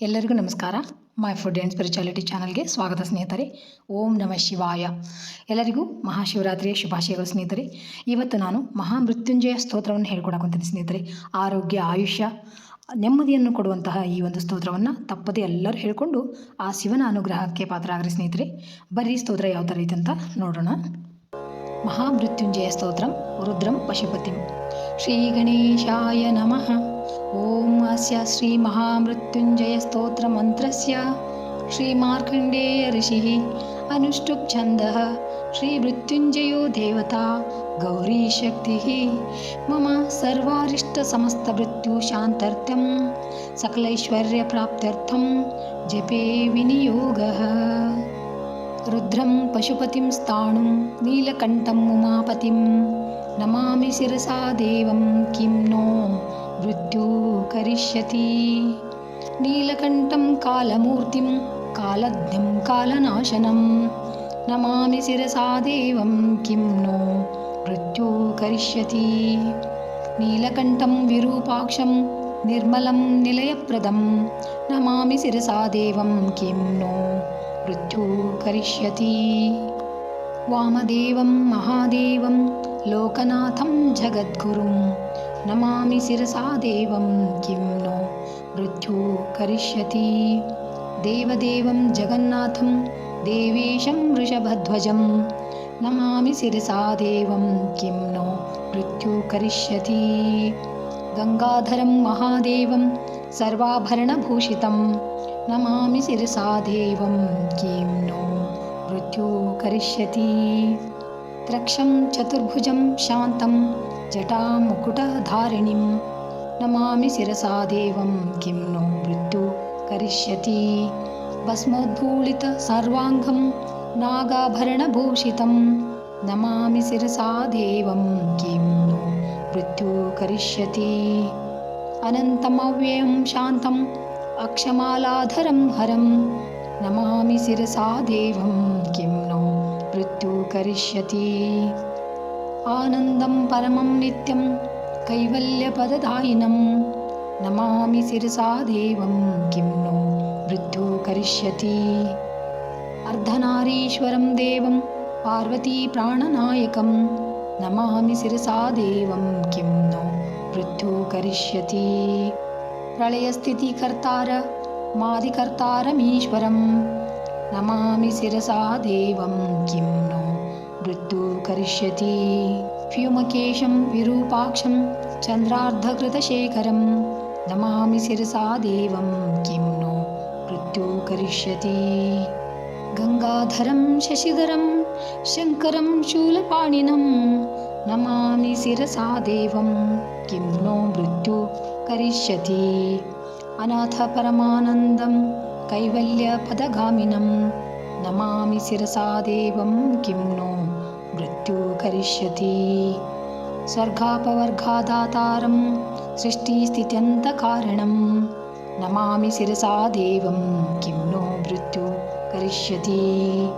ಎಲ್ಲರಿಗೂ ನಮಸ್ಕಾರ. My food and spirituality ಚಾನಲ್ಗೆ ಸ್ವಾಗತ ಸ್ನೇಹಿತರೆ. ಓಂ ನಮಃ ಶಿವಾಯ. ಎಲ್ಲರಿಗೂ ಮಹಾಶಿವರಾತ್ರಿಯ ಶುಭಾಶಯಗಳು ಸ್ನೇಹಿತರೆ. ಇವತ್ತು ನಾನು ಮಹಾಮೃತ್ಯುಂಜಯ ಸ್ತೋತ್ರವನ್ನು ಹೇಳ್ಕೊಡಕೊಂತೀನಿ ಸ್ನೇಹಿತರೆ. ಆರೋಗ್ಯ, ಆಯುಷ್ಯ, ನೆಮ್ಮದಿಯನ್ನು ಕೊಡುವಂತಹ ಈ ಒಂದು ಸ್ತೋತ್ರವನ್ನು ತಪ್ಪದೇ ಎಲ್ಲರೂ ಹೇಳಿಕೊಂಡು ಆ ಶಿವನ ಅನುಗ್ರಹಕ್ಕೆ ಪಾತ್ರ ಸ್ನೇಹಿತರೆ. ಬರ್ರಿ ಸ್ತೋತ್ರ ಯಾವ ಥರ ಇದೆ ಅಂತ ನೋಡೋಣ. ಮಹಾಮೃತ್ಯುಂಜಯ ಸ್ತೋತ್ರಂ ರುದ್ರಂ ಪಶುಪತಿಂ. ಶ್ರೀ ಗಣೇಶಾಯ ನಮಃ. ॐ अस्य श्रीमहामृत्युञ्जयस्तोत्रमन्त्रस्य श्रीमार्कण्डेय ऋषिः अनुष्टुप् छन्दः श्रीमृत्युञ्जयो देवता गौरीशक्तिः। मम सर्वारिष्टसमस्तमृत्युशान्तर्थ्यं सकलैश्वर्यप्राप्त्यर्थं जपे विनियोगः। रुद्रं पशुपतिं स्थाणुं नीलकण्ठम् उमापतिं नमामि शिरसा देवं किं नो मृत्युः करिष्यति। नीलकण्ठं कालमूर्तिं कालज्ञं कालनाशनं। नमामि शिरसा देवं किं नो मृत्युः करिष्यति। नीलकण्ठं विरूपाक्षं निर्मलं निलयप्रदं। नमामि शिरसा देवं किं नो मृत्युः करिष्यति। वामदेवं महादेवं लोकनाथं जगद्गुरुं नमामि शिरसा देवं किं नो मृत्युः करिष्यति। देवदेवं जगन्नाथं देवेशं वृषभध्वजं नमामि शिरसा देवं किं नो मृत्युः करिष्यति। गङ्गाधरं महादेवं सर्वाभरणभूषितं नमामि शिरसा देवं किं नो मृत्युः करिष्यति त्रक्षं चतुर्भुजं शान्तं जटामुकुटधारिणीं। नमामि शिरसा देवं किं नो मृत्युः करिष्यति। भस्मोद्भूलितसर्वाङ्गं नागाभरणभूषितं। नमामि शिरसा देवं किं नो मृत्युः करिष्यति। अनन्तमव्ययं शान्तम् अक्षमालाधरं हरं। नमामि शिरसा देवं किं नो मृत्युः करिष्यति। आनन्दं परमं नित्यं कैवल्यपददायिनं। नमामि शिरसा देवं किं नो मृत्युः करिष्यति। अर्धनारीश्वरं देवं पार्वतीप्राणनायकं नमामि शिरसा देवं किं नो मृत्युः करिष्यति। प्रलयस्थितिकर्तार मादिकर्तारमीश्वरं नमामि शिरसा देवं किं नो मृत्युः करिष्यति व्योमकेशं विरूपाक्षं चन्द्रार्धकृतशेखरं नमामि शिरसा देवं किं नो मृत्युः करिष्यति गङ्गाधरं शशिधरं शङ्करं शूलपाणिनं नमामि शिरसा देवं किं नो मृत्युः करिष्यति अनाथपरमानन्दं कैवल्यपदगामिनं नमामि शिरसा देवं किं नो मृत्युः करिष्यति। स्वर्गापवर्गादातारं सृष्टिस्थित्यन्तकारणं। नमामि शिरसा देवं किं नो मृत्युः करिष्यति।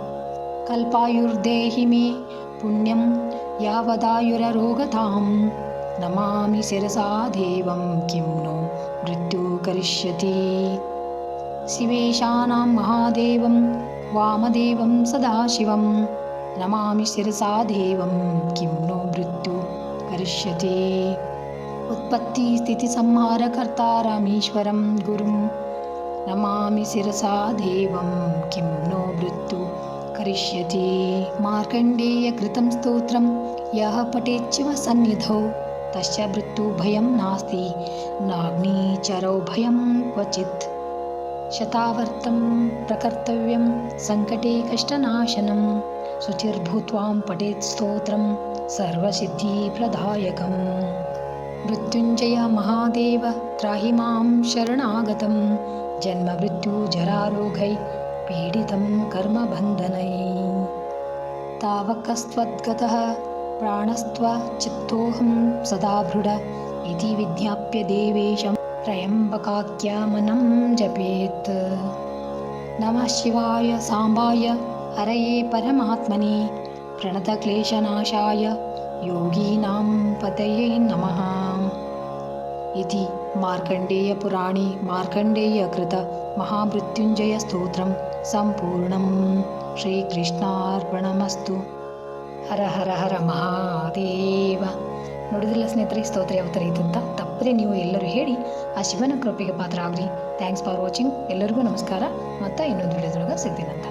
कल्पायुर्देहि मे पुण्यं यावदायुररोगतां। नमामि शिरसा देवं किं नो मृत्युः करिष्यति शिवेशानां महादेवं वामदेवं सदाशिवं। नमामि शिरसा देवं किं नो मृत्युः करिष्यति। उत्पत्तिस्थितिसंहारकर्तारमीश्वरं गुरुं। नमामि शिरसा देवं किं नो मृत्युः करिष्यति। मार्कण्डेयकृतं स्तोत्रं यः पठेच्छिव सन्निधौ तस्य मृत्युभयं नास्ति। नाग्निचरौ भयं क्वचित् शतावर्तं प्रकर्तव्यं सङ्कटे कष्टनाशनं शुचिर्भूत्वां पठेत् स्तोत्रं सर्वसिद्धिप्रदायकं मृत्युञ्जय महादेव त्राहि मां शरणागतं जन्ममृत्युजरारोगै पीडितं कर्मबन्धनै। तावकस्त्वद्गतः प्राणस्त्वचित्तोऽहं सदा भृड इति विज्ञाप्य देवेशं त्र्यम्बकाख्यामनं जपेत् नमः शिवाय साम्बाय हरये परमात्मने प्रणतक्लेशनाशाय योगीनां पतये नमः इति मार्कण्डेयपुराणे मार्कण्डेयकृत महामृत्युञ्जयस्तोत्रं सम्पूर्णं ಶ್ರೀಕೃಷ್ಣಾರ್ಪಣಮಸ್ತು ಹರ ಹರ ಹರ ಮಹಾದೇವ ನೋಡಿದ್ರಲ್ಲ ಸ್ನೇಹಿತರೆ ಸ್ತೋತ್ರ ಯಾವ ಥರ ಇತ್ತು ಅಂತ ತಪ್ಪದೆ ನೀವು ಎಲ್ಲರೂ ಹೇಳಿ ಆ ಶಿವನ ಕೃಪೆಗೆ ಪಾತ್ರ ಆಗ್ರಿ ಥ್ಯಾಂಕ್ಸ್ ಫಾರ್ ವಾಚಿಂಗ್ ಎಲ್ಲರಿಗೂ ನಮಸ್ಕಾರ. ಮತ್ತು ಇನ್ನೊಂದು ವಿಡಿಯೋದೊಳಗೆ ಸಿಗ್ತೀನಂತ